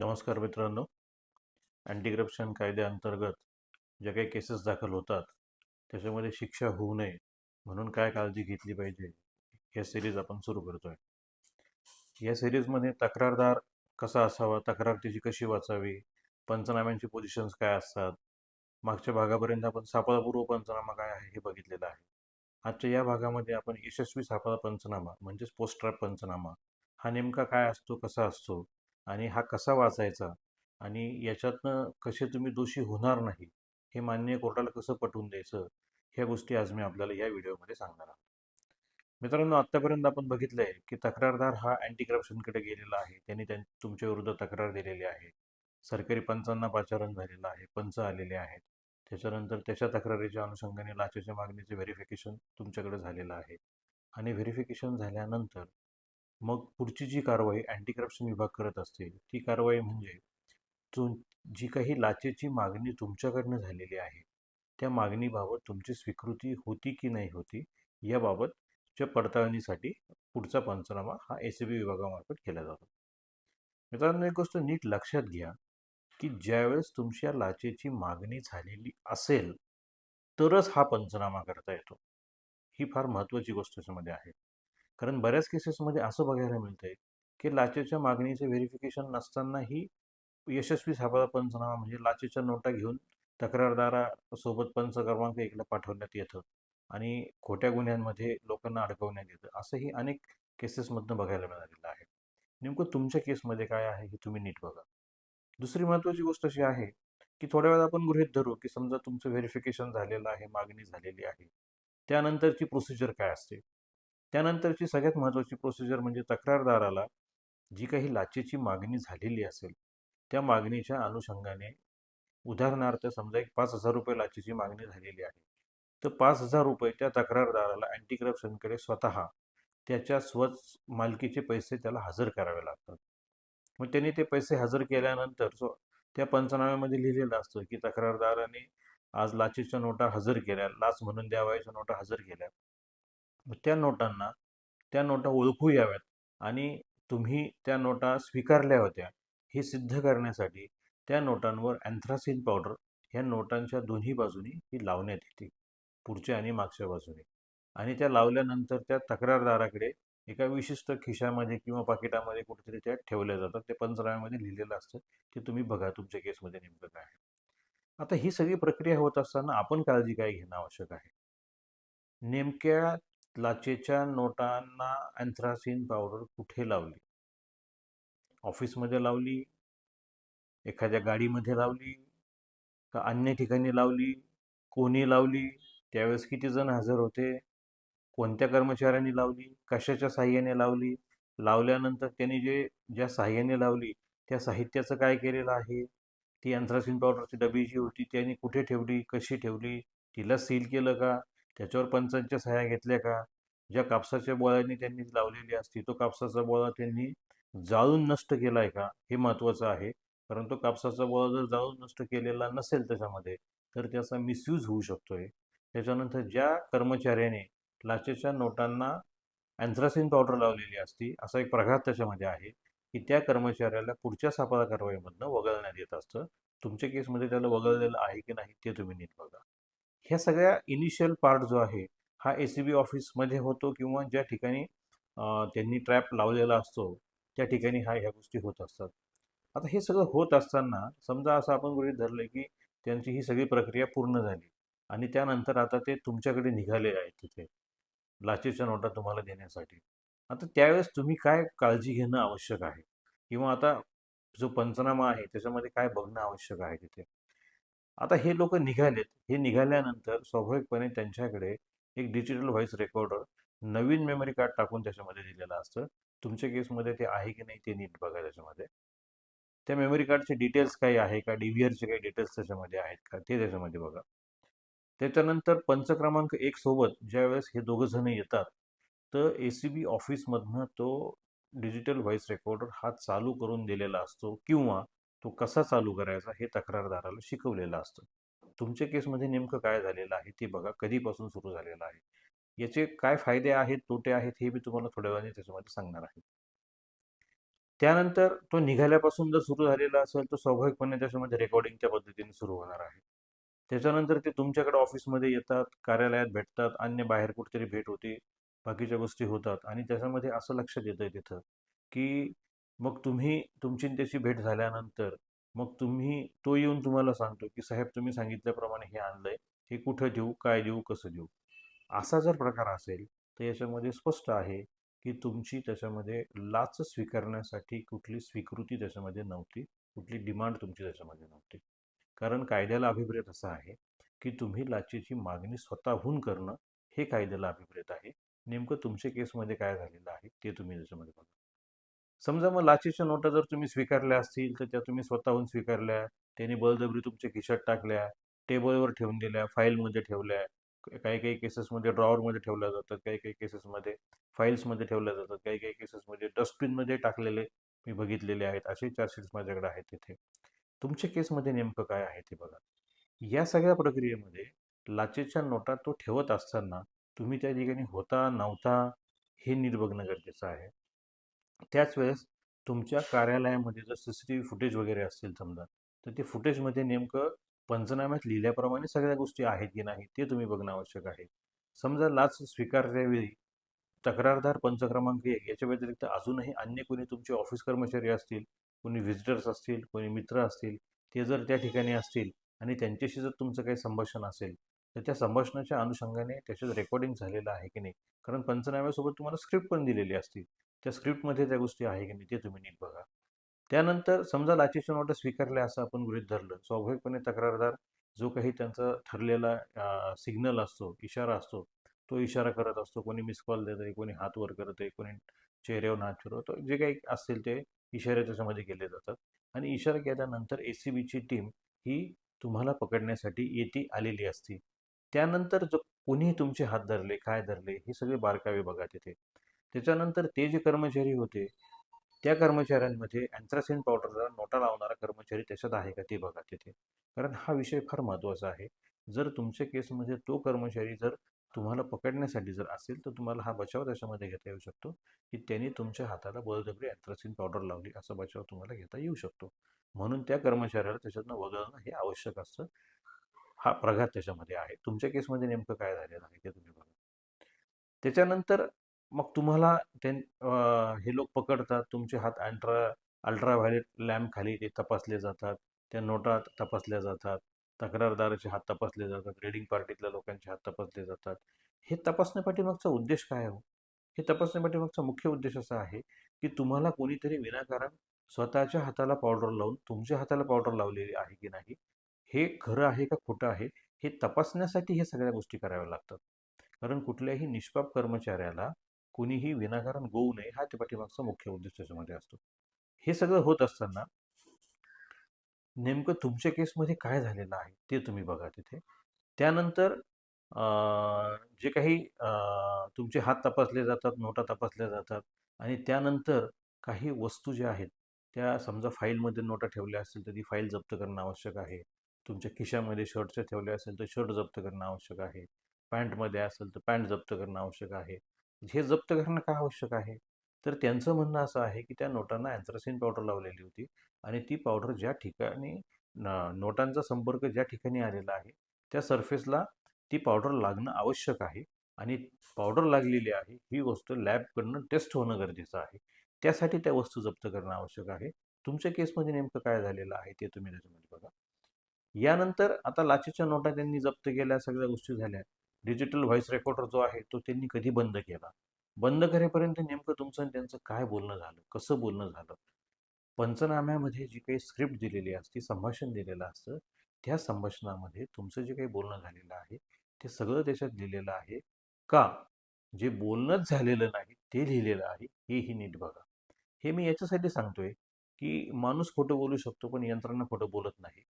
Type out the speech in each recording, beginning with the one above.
नमस्कार मित्रांनो. Anti corruption कायद्याअंतर्गत ज्या काही केसेस दाखल होतात त्याच्यामध्ये शिक्षा होऊ नये म्हणून काय काळजी घेतली पाहिजे या सिरीज आपण सुरू करतोय. या सिरीजमध्ये तक्रारदार कसा असावा तक्रार त्याची कशी वाचावी पंचनाम्यांची पोझिशन्स काय असतात मागच्या भागापर्यंत आपण सापळापूर्व पंचनामा काय आहे हे बघितलेलं आहे. आजच्या या भागामध्ये आपण यशस्वी सापळा पंचनामा म्हणजेच पोस्ट ट्रॅप पंचनामा हा नेमका काय असतो कसा असतो आणि हा कसा वाचायचा? आणि याच्यातनं कसे तुम्ही दोषी होणार नाही हे मान्य कोर्टाला कसं पटवून द्यायचं? ह्या गोष्टी आज मी आपल्याला या व्हिडिओमध्ये सांगणार आहोत. मित्रांनो आत्तापर्यंत आपण बघितलं आहे की तक्रारदार हा अँटी करप्शनकडे गेलेला आहे. त्यांनी त्यां तुमच्या विरुद्ध तक्रार दिलेली आहे. सरकारी पंचांना पाचारण झालेलं आहे. पंच आलेले आहेत. त्याच्यानंतर त्याच्या तक्रारीच्या अनुषंगाने लाचेच्या मागणीचे व्हेरिफिकेशन तुमच्याकडे झालेलं आहे. आणि व्हेरिफिकेशन झाल्यानंतर मग पुढची जी कारवाई अँटी करप्शन विभाग करत असते ती कारवाई म्हणजे तुम जी काही लाचेची मागणी तुमच्याकडनं झालेली आहे त्या मागणीबाबत तुमची स्वीकृती होती की नाही होती याबाबतच्या पडताळणीसाठी पुढचा पंचनामा हा ए बी विभागामार्फत केला जातो. मित्रांनो एक गोष्ट नीट लक्षात घ्या की ज्यावेळेस तुमच्या लाचेची मागणी झालेली असेल तरच हा पंचनामा करता येतो. ही फार महत्त्वाची गोष्ट त्याच्यामध्ये आहे. कारण बऱ्याच केसेसमध्ये असं बघायला मिळतंय की लाचेच्या मागणीचे व्हेरिफिकेशन नसतानाही यशस्वी सापळा पंचनामा म्हणजे लाचेच्या नोटा घेऊन तक्रारदारासोबत पंच क्रमांक एकला पाठवण्यात येतं आणि खोट्या गुन्ह्यांमध्ये लोकांना अडकवण्यात येतं असंही अनेक केसेसमधनं बघायला मिळालेलं आहे. नेमकं तुमच्या केसमध्ये काय आहे हे तुम्ही नीट बघा. दुसरी महत्त्वाची गोष्ट अशी आहे की थोड्या वेळा आपण गृहित धरू की समजा तुमचं व्हेरिफिकेशन झालेलं आहे मागणी झालेली आहे. त्यानंतरची प्रोसिजर काय असते? त्यानंतरची सगळ्यात महत्त्वाची प्रोसिजर म्हणजे तक्रारदाराला जी काही लाचेची मागणी झालेली असेल त्या मागणीच्या अनुषंगाने उदाहरणार्थ समजा एक पाच हजार रुपये लाचेची मागणी झालेली आहे तर पाच हजार रुपये त्या तक्रारदाराला अँटी करप्शनकडे स्वतः त्याच्या स्वच मालकीचे पैसे त्याला हजर करावे लागतात. मग त्यांनी ते पैसे हजर केल्यानंतर स्व त्या पंचनाम्यामध्ये लिहिलेलं असतं की तक्रारदाराने आज लाचेच्या नोटा हजर केल्या लाच म्हणून द्यावायच्या नोटा हजर केल्या. त्या नोटांना त्या नोटा ओळखू याव्यात आणि तुम्ही त्या नोटा स्वीकारल्या होत्या हे सिद्ध करण्यासाठी त्या नोटांवर अँथ्रासिन पावडर ह्या नोटांच्या दोन्ही बाजूनी ही लावण्यात येते पुढच्या आणि मागच्या बाजूने. आणि त्या लावल्यानंतर त्या तक्रारदाराकडे एका विशिष्ट खिशामध्ये किंवा पाकिटामध्ये कुठेतरी त्या ठेवल्या जातात ते पंचनाम्यामध्ये लिहिलेलं असतं ते तुम्ही बघा तुमच्या केसमध्ये नेमकं काय आहे. आता ही सगळी प्रक्रिया होत असताना आपण काळजी काय घेणं आवश्यक आहे? नेमक्या लाचेच्या नोटांना अँथ्रासिन पावडर कुठे लावली? ऑफिसमध्ये लावली? एखाद्या गाडीमध्ये लावली? का अन्य ठिकाणी लावली? कोणी लावली? त्यावेळेस किती जण हजर होते? कोणत्या कर्मचाऱ्यांनी लावली? कशाच्या साह्याने लावली? लावल्यानंतर त्यांनी जे ज्या साह्याने लावली त्या साहित्याचं काय केलेलं आहे? ती अँथ्रासिन पावडरची डबी जी होती त्यांनी कुठे ठेवली? कशी ठेवली? तिला सील केलं का? त्याच्यावर पंचांच्या सह्या घेतल्या का? ज्या कापसाच्या बोळ्यांनी त्यांनी लावलेली असती तो कापसाचा बोळा त्यांनी जाळून नष्ट केला आहे का? हे महत्त्वाचं आहे. कारण तो कापसाचा बोळा जर जाळून नष्ट केलेला नसेल त्याच्यामध्ये तर त्याचा मिसयूज होऊ शकतोय. त्याच्यानंतर ज्या कर्मचाऱ्याने लाचेच्या नोटांना अँथ्रासिन पावडर लावलेली असती असा एक प्रघात त्याच्यामध्ये आहे की त्या कर्मचाऱ्याला पुढच्या सापळा कारवाईमधनं वगळण्यात येत असतं. तुमच्या केसमध्ये त्याला वगळलेलं आहे की नाही ते तुम्ही नीट बघा. ह्या सगळ्या इनिशियल पार्ट जो आहे हा ए सी बी ऑफिसमध्ये होतो किंवा ज्या ठिकाणी त्यांनी ट्रॅप लावलेला असतो त्या ठिकाणी हा ह्या गोष्टी होत असतात. आता हे सगळं होत असताना समजा असं आपण गृहित धरलं की त्यांची ही सगळी प्रक्रिया पूर्ण झाली आणि त्यानंतर आता ते तुमच्याकडे निघाले आहेत तिथे लाचेच्या नोटा तुम्हाला देण्यासाठी. आता त्यावेळेस तुम्ही काय काळजी घेणं आवश्यक आहे? किंवा आता जो पंचनामा आहे त्याच्यामध्ये काय बघणं आवश्यक आहे तिथे? आता हे लोक निघालेत. हे निघाल्यानंतर स्वाभाविकपणे त्यांच्याकडे एक डिजिटल व्हॉइस रेकॉर्डर नवीन मेमरी कार्ड टाकून त्याच्यामध्ये दिलेलं असतं. तुमच्या केसमध्ये ते आहे की नाही ते नीट बघा त्याच्यामध्ये. त्या मेमरी कार्डचे डिटेल्स काही आहे का? डी काही डिटेल्स त्याच्यामध्ये आहेत का? ते त्याच्यामध्ये बघा. त्याच्यानंतर पंच क्रमांक एक सोबत ज्यावेळेस हे दोघं जण येतात तर ए सी बी ऑफिसमधनं तो डिजिटल व्हॉइस रेकॉर्डर हा चालू करून दिलेला असतो किंवा तो कसा चालू करायचा हे तक्रारदाराला शिकवलेलं असतं. तुमच्या केसमध्ये नेमकं काय झालेलं आहे ते बघा कधीपासून सुरू झालेलं आहे? याचे काय फायदे आहेत तोटे आहेत हे मी तुम्हाला थोड्या वेळाने त्याच्यामध्ये सांगणार आहे. त्यानंतर तो निघाल्यापासून जर सुरू झालेला असेल तर स्वाभाविकपणे त्याच्यामध्ये रेकॉर्डिंगच्या पद्धतीने सुरू होणार आहे. त्याच्यानंतर ते तुमच्याकडे ऑफिसमध्ये येतात कार्यालयात भेटतात अन्य बाहेर कुठेतरी भेट होते बाकीच्या गोष्टी होतात आणि त्याच्यामध्ये असं लक्षात येतं तिथं की मग तुम्ही तुमची त्याची भेट झाल्यानंतर मग तुम्ही तो येऊन तुम्हाला सांगतो की साहेब तुम्ही सांगितल्याप्रमाणे हे आणलं आहे हे कुठं देऊ? काय देऊ? कसं देऊ? असा जर प्रकार असेल तर याच्यामध्ये स्पष्ट आहे की तुमची त्याच्यामध्ये लाच स्वीकारण्यासाठी कुठली स्वीकृती त्याच्यामध्ये नव्हती. कुठली डिमांड तुमची त्याच्यामध्ये नव्हती. कारण कायद्याला अभिप्रेत असं आहे की तुम्ही लाचेची मागणी स्वतःहून करणं हे कायद्याला अभिप्रेत आहे. नेमकं तुमच्या केसमध्ये काय झालेलं आहे ते तुम्ही त्याच्यामध्ये बघा. समजा मग लाचेच्या नोटा जर तुम्ही स्वीकारल्या असतील तर त्या तुम्ही स्वतःहून स्वीकारल्या त्यांनी बळजबरी तुमच्या खिशात टाकल्या टेबलवर ठेवून दिल्या फाईलमध्ये ठेवल्या काही काही केसेसमध्ये ड्रॉवरमध्ये ठेवल्या जातात काही काही केसेसमध्ये फाईल्समध्ये ठेवल्या जातात काही काही केसेसमध्ये डस्टबिनमध्ये टाकलेले मी बघितलेले आहेत असे चार्जशीट्स माझ्याकडे आहेत तिथे. तुमच्या केसमध्ये नेमकं काय आहे ते बघा. या सगळ्या प्रक्रियेमध्ये लाचेच्या नोटा तो ठेवत असताना तुम्ही त्या ठिकाणी होता नव्हता हे निर्बघणं बघणं गरजेचं आहे. त्याच वेळेस तुमच्या कार्यालयामध्ये जर C C T V footage वगैरे असतील समजा तर ते फुटेजमध्ये नेमकं पंचनाम्यात लिहिल्याप्रमाणे सगळ्या गोष्टी आहेत की नाही ते तुम्ही बघणं आवश्यक आहे. समजा लाच स्वीकारल्यावेळी तक्रारदार पंच क्रमांक एक याच्या व्यतिरिक्त अजूनही अन्य कोणी तुमचे ऑफिस कर्मचारी असतील कोणी व्हिजिटर्स असतील कोणी मित्र असतील ते जर त्या ठिकाणी असतील आणि त्यांच्याशी जर तुमचं काही संभाषण असेल तर त्या संभाषणाच्या अनुषंगाने त्याच्यात रेकॉर्डिंग झालेलं आहे की नाही? कारण पंचनाम्यासोबत तुम्हाला स्क्रिप्ट पण दिलेली असते त्या स्क्रिप्टमध्ये त्या गोष्टी आहे की नाही ते तुम्ही नीट बघा. त्यानंतर समजा लाचेशन ऑर्डर स्वीकारल्या असं आपण गृहित धरलं. स्वाभाविकपणे तक्रारदार जो काही त्यांचा ठरलेला सिग्नल असतो इशारा असतो तो इशारा करत असतो. कोणी मिस कॉल देत आहे कोणी हात वर करत आहे कोणी चेहऱ्यावर हात फिरवतो. जे काही असतील ते इशारे त्याच्यामध्ये केले जातात. आणि इशारा केल्यानंतर ए सी बीची टीम ही तुम्हाला पकडण्यासाठी येती आलेली असती. त्यानंतर जो कोणी तुमचे हात धरले काय धरले हे सगळे बारकावे बघा तिथे. त्याच्यानंतर ते जे कर्मचारी होते त्या कर्मचाऱ्यांमध्ये अँथ्रासिन पावडरला नोटा लावणारा कर्मचारी त्याच्यात आहे का ते बघा तिथे. कारण हा विषय फार महत्त्वाचा आहे. जर तुमच्या केसमध्ये तो कर्मचारी जर तुम्हाला पकडण्यासाठी जर असेल तर तुम्हाला हा बचाव त्याच्यामध्ये घेता येऊ शकतो की त्यांनी तुमच्या हाताला बळजबरी अँथ्रासिन पावडर लावली असा बचाव तुम्हाला घेता येऊ शकतो. म्हणून त्या कर्मचाऱ्याला त्याच्यातनं वगळणं हे आवश्यक असतं. हा प्रघात त्याच्यामध्ये आहे. तुमच्या केसमध्ये नेमकं काय झालेलं आहे ते तुम्ही बघा. त्याच्यानंतर मग तुम्हाला ते हे लोक पकडतात तुमचे हात अल्ट्रा अल्ट्राव्हायलेट लॅम्प खाली ते तपासले जातात त्या नोटा तपासल्या जातात तक्रारदाराचे हात तपासले जातात रिडिंग पार्टीतल्या लोकांचे हात तपासले जातात. हे तपासण्यापाठीमागचा उद्देश काय हो? हे तपासण्यापाठीमागचा मुख्य उद्देश असा आहे की तुम्हाला कोणीतरी विनाकारण स्वतःच्या हाताला पावडर लावून तुमच्या हाताला पावडर लावलेली आहे की नाही हे खरं आहे का खोटं आहे हे तपासण्यासाठी हे सगळ्या गोष्टी कराव्या लागतात. कारण कुठल्याही निष्पाप कर्मचाऱ्याला कुणीही विनाकारण गोवू नये हा ते पाठीमागचा मुख्य उद्देश त्याच्यामध्ये असतो. हे सगळं होत असताना नेमकं तुमच्या केसमध्ये काय झालेलं आहे ते तुम्ही बघा तिथे. त्यानंतर जे काही तुमचे हात तपासले जातात नोटा तपासल्या जातात आणि त्यानंतर काही वस्तू ज्या आहेत त्या समजा फाईलमध्ये नोटा ठेवल्या असतील तर ती फाईल जप्त करणं आवश्यक आहे. तुमच्या खिशामध्ये शर्टच्या ठेवल्या असेल तर शर्ट जप्त करणं आवश्यक आहे. पॅन्टमध्ये असेल तर पॅन्ट जप्त करणं आवश्यक आहे. हे जप्त करणं का आवश्यक आहे? तर त्यांचं म्हणणं असं आहे की त्या नोटांना अँथ्रासिन पावडर लावलेली होती आणि ती पावडर ज्या ठिकाणी नोटांचा संपर्क ज्या ठिकाणी आलेला आहे त्या सरफेसला ती पावडर लागणं आवश्यक आहे आणि पावडर लागलेली आहे ही गोष्ट लॅबकडनं टेस्ट होणं गरजेचं आहे. त्यासाठी त्या वस्तू जप्त करणं आवश्यक आहे. तुमच्या केसमध्ये नेमकं काय झालेलं आहे ते तुम्ही त्याच्यामध्ये बघा. यानंतर आता लाचेच्या नोटा त्यांनी जप्त केल्या सगळ्या गोष्टी झाल्या. डिजिटल व्हॉइस रेकॉर्डर जो आहे तो त्यांनी कधी बंद केला? बंद करेपर्यंत नेमकं तुमचं आणि त्यांचं काय बोलणं झालं? कसं बोलणं झालं? पंचनाम्यामध्ये जी काही स्क्रिप्ट दिलेली असते संभाषण दिलेलं असतं त्या संभाषणामध्ये तुमचं जे काही बोलणं झालेलं आहे ते सगळं त्याच्यात लिहिलेलं आहे का? जे बोलणंच झालेलं नाही ते लिहिलेलं आहे हेही नीट बघा. हे मी याच्यासाठी सांगतोय की माणूस खोटं बोलू शकतो पण यंत्रणा खोटं बोलत नाही.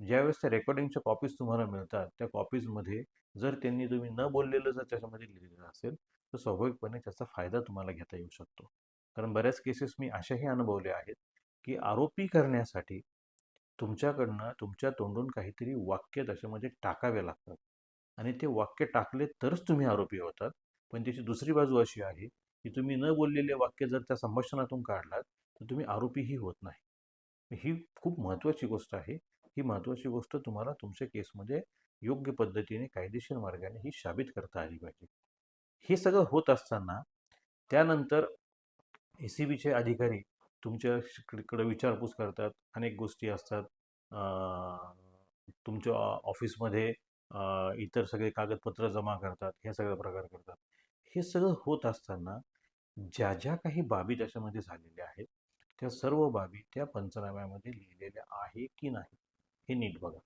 ज्यावेळेस त्या रेकॉर्डिंगच्या कॉपीज तुम्हाला मिळतात त्या कॉपीजमध्ये जर त्यांनी तुम्ही न बोललेलं जर त्याच्यामध्ये लिहिलेलं असेल तर स्वाभाविकपणे त्याचा फायदा तुम्हाला घेता येऊ शकतो. कारण बऱ्याच केसेस मी अशाही अनुभवले आहेत की आरोपी करण्यासाठी तुमच्याकडनं तुमच्या तोंडून काहीतरी वाक्य त्याच्यामध्ये टाकावे लागतात. आणि ते वाक्य टाकले तरच तुम्ही आरोपी होतात. पण त्याची दुसरी बाजू अशी आहे की तुम्ही न बोललेले वाक्य जर त्या संभाषणातून काढलात तर तुम्ही आरोपीही होत नाही. ही खूप महत्त्वाची गोष्ट आहे. ही महत्त्वाची गोष्ट तुम्हाला तुमच्या केसमध्ये योग्य पद्धतीने कायदेशीर मार्गाने ही साबित करता आली पाहिजे. हे सगळं होत असताना त्यानंतर ए सी बीचे अधिकारी तुमच्याकडे विचारपूस करतात. अनेक गोष्टी असतात. तुमच्या ऑफिसमध्ये इतर सगळे कागदपत्र जमा करतात. हे सगळे प्रकार करतात. हे सगळं होत असताना ज्या ज्या काही बाबी त्याच्यामध्ये झालेल्या आहेत त्या सर्व बाबी त्या पंचनाम्यामध्ये लिहिलेल्या आहे की नाही हे नीट बघा.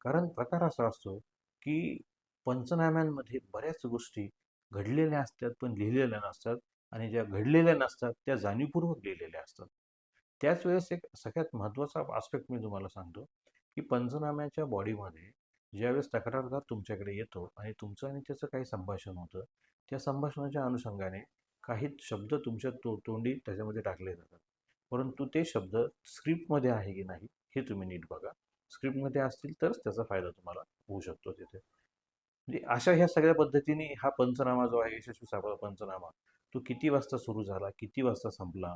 कारण प्रकार असा असतो की पंचनाम्यांमध्ये बऱ्याच गोष्टी घडलेल्या असतात पण लिहिलेल्या नसतात आणि ज्या घडलेल्या नसतात त्या जाणीवपूर्वक लिहिलेल्या असतात. त्याच वेळेस एक सगळ्यात महत्त्वाचा आस्पेक्ट मी तुम्हाला सांगतो की पंचनाम्याच्या बॉडीमध्ये ज्यावेळेस तक्रारदार तुमच्याकडे येतो आणि तुमचं आणि त्याचं काही संभाषण होतं त्या संभाषणाच्या अनुषंगाने काही शब्द तुमच्या तो तोंडी त्याच्यामध्ये टाकले जातात. परंतु ते शब्द स्क्रिप्टमध्ये आहे की नाही हे तुम्ही नीट बघा. स्क्रिप्टमध्ये असतील तरच त्याचा फायदा तुम्हाला होऊ शकतो तिथे. म्हणजे अशा ह्या सगळ्या पद्धतीने हा पंचनामा जो आहे यशस्वी सापळा पंचनामा तो किती वाजता सुरू झाला किती वाजता संपला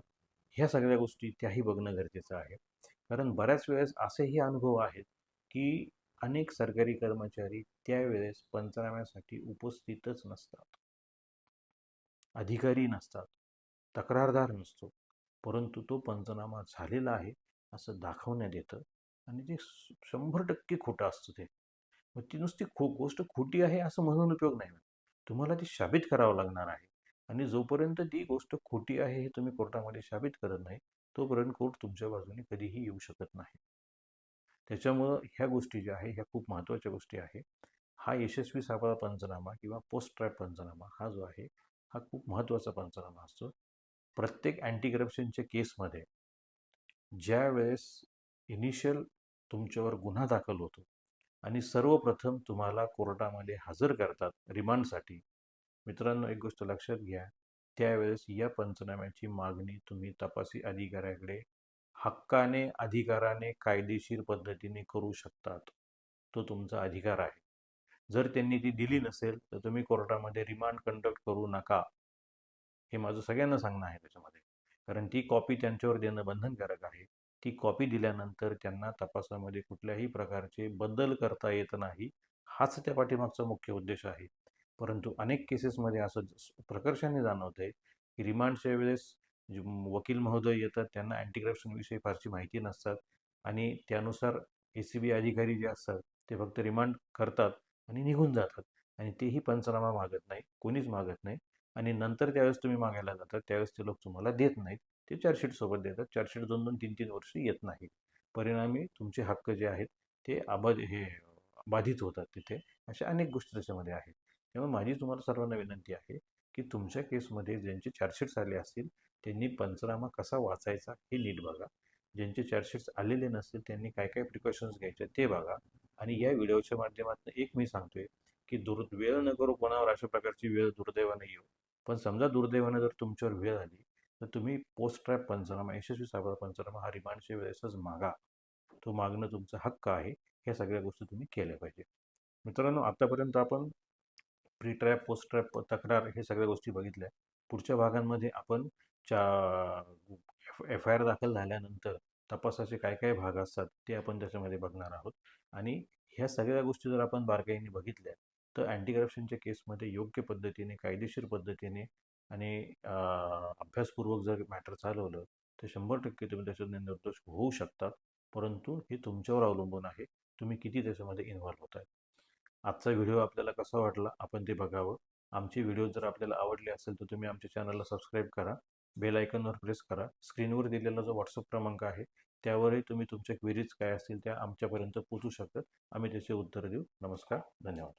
ह्या सगळ्या गोष्टी त्याही बघणं गरजेचं आहे. कारण बऱ्याच वेळेस असेही अनुभव आहेत की अनेक सरकारी कर्मचारी त्यावेळेस पंचनाम्यासाठी उपस्थितच नसतात. अधिकारी नसतात. तक्रारदार नसतो. परंतु तो पंचनामा झालेला आहे असं दाखवण्यात येतं. आणि ते श- शंभर टक्के खोटं असतं ते. मग ती नुसती खो गोष्ट खोटी आहे असं म्हणून उपयोग नाही तुम्हाला ती साबित करावं लागणार आहे. आणि जोपर्यंत ती गोष्ट खोटी आहे हे तुम्ही कोर्टामध्ये साबित करत नाही तोपर्यंत कोर्ट तुमच्या बाजूने कधीही येऊ शकत नाही. त्याच्यामुळं ह्या गोष्टी ज्या आहे ह्या खूप महत्त्वाच्या गोष्टी आहे हा यशस्वी सापळा पंचनामा किंवा पोस्ट ट्रॅप पंचनामा हा जो आहे हा खूप महत्त्वाचा पंचनामा असतो. प्रत्येक अँटी करप्शनच्या केसमध्ये ज्या वेळेस इनिशियल तुमच्यावर गुन्हा दाखल होतो. आणि सर्वप्रथम तुम्हाला कोर्टामध्ये हजर करतात रिमांडसाठी. मित्रांनो एक गोष्ट लक्षात घ्या. त्यावेळेस या पंचनाम्याची मागणी तुम्ही तपासी अधिकाऱ्याकडे हक्काने अधिकाराने कायदेशीर पद्धतीने करू शकतात. तो तुमचा अधिकार आहे. जर त्यांनी ती दिली नसेल तर तुम्ही कोर्टामध्ये रिमांड कंडक्ट करू नका. हे माझं सगळ्यांना सांगणं आहे त्याच्यामध्ये. कारण ती कॉपी त्यांच्यावर देणं बंधनकारक आहे. ती कॉपी दिल्यानंतर त्यांना तपासामध्ये कुठल्याही प्रकारचे बदल करता येत नाही हाच त्या पाठीमागचा मुख्य उद्देश आहे. परंतु अनेक केसेसमध्ये असं प्रकर्षाने जाणवत आहे की रिमांडच्या वेळेस जे वकील महोदय येतात त्यांना अँटी करप्शनविषयी फारशी माहिती नसतात आणि त्यानुसार ए सी बी अधिकारी जे असतात ते फक्त रिमांड करतात आणि निघून जातात आणि तेही पंचनामा मागत नाही कोणीच मागत नाही आणि नंतर त्यावेळेस तुम्ही मागायला जातात त्यावेळेस ते लोक तुम्हाला देत नाहीत. ते चार्जशीट सोबत देतात. चार्जशीट दोन दोन तीन तीन वर्ष येत नाही परिणामी तुमचे हक्क जे आहेत ते अबाध हे बाधित होतात तिथे. अशा अनेक गोष्टी त्याच्यामध्ये आहेत. त्यामुळे माझी तुम्हाला सर्वांना विनंती आहे की तुमच्या केसमध्ये ज्यांचे चार्जशीट्स आले असतील त्यांनी पंचनामा कसा वाचायचा हे नीट बघा. ज्यांचे चार्जशीट्स आलेले नसतील त्यांनी काय काय प्रिकॉशन्स घ्यायचे ते बघा. आणि या व्हिडिओच्या माध्यमातून एक मी सांगतोय की दुर् वेळ न करू कोणावर अशा प्रकारची वेळ दुर्दैवाने येऊ. पण समजा दुर्दैवाने जर तुमच्यावर वेळ आली तर तुम्ही पोस्ट ट्रॅप पंचनामा यशस्वी सापळा पंचनामा हा रिमांडच्या वेळेसच मागा. तो मागणं तुमचा हक्क आहे. ह्या सगळ्या गोष्टी तुम्ही केल्या पाहिजे. मित्रांनो आत्तापर्यंत आपण प्री ट्रॅप पोस्ट ट्रॅप तक्रार हे सगळ्या गोष्टी बघितल्या. पुढच्या भागांमध्ये आपण चा एफ आय आर दाखल झाल्यानंतर तपासाचे काय काय भाग असतात ते आपण त्याच्यामध्ये बघणार आहोत. आणि ह्या सगळ्या गोष्टी जर आपण बारकाईने बघितल्या तर अँटी करप्शनच्या केसमध्ये योग्य पद्धतीने कायदेशीर पद्धतीने आणि अभ्यासपूर्वक जर मॅटर चालवलं तर शंभर टक्के तुम्ही त्याच्यातून निर्दोष होऊ शकतात परंतु हे तुमच्यावर अवलंबून आहे. तुम्ही किती त्याच्यामध्ये इन्व्हॉल्व्ह होत आहे आजचा व्हिडिओ आपल्याला कसा वाटला? आपण ते बघावं. आमचे व्हिडिओ जर आपल्याला आवडले असेल तर तुम्ही आमच्या चॅनलला सबस्क्राईब करा. बेल आयकॉनवर प्रेस करा. स्क्रीनवर दिलेला जो व्हॉट्सअप क्रमांक आहे त्यावरही तुम्ही तुमच्या क्वेरीज काय असतील त्या आमच्यापर्यंत पोचू शकतात. आम्ही त्याचे उत्तर देऊ. नमस्कार. धन्यवाद.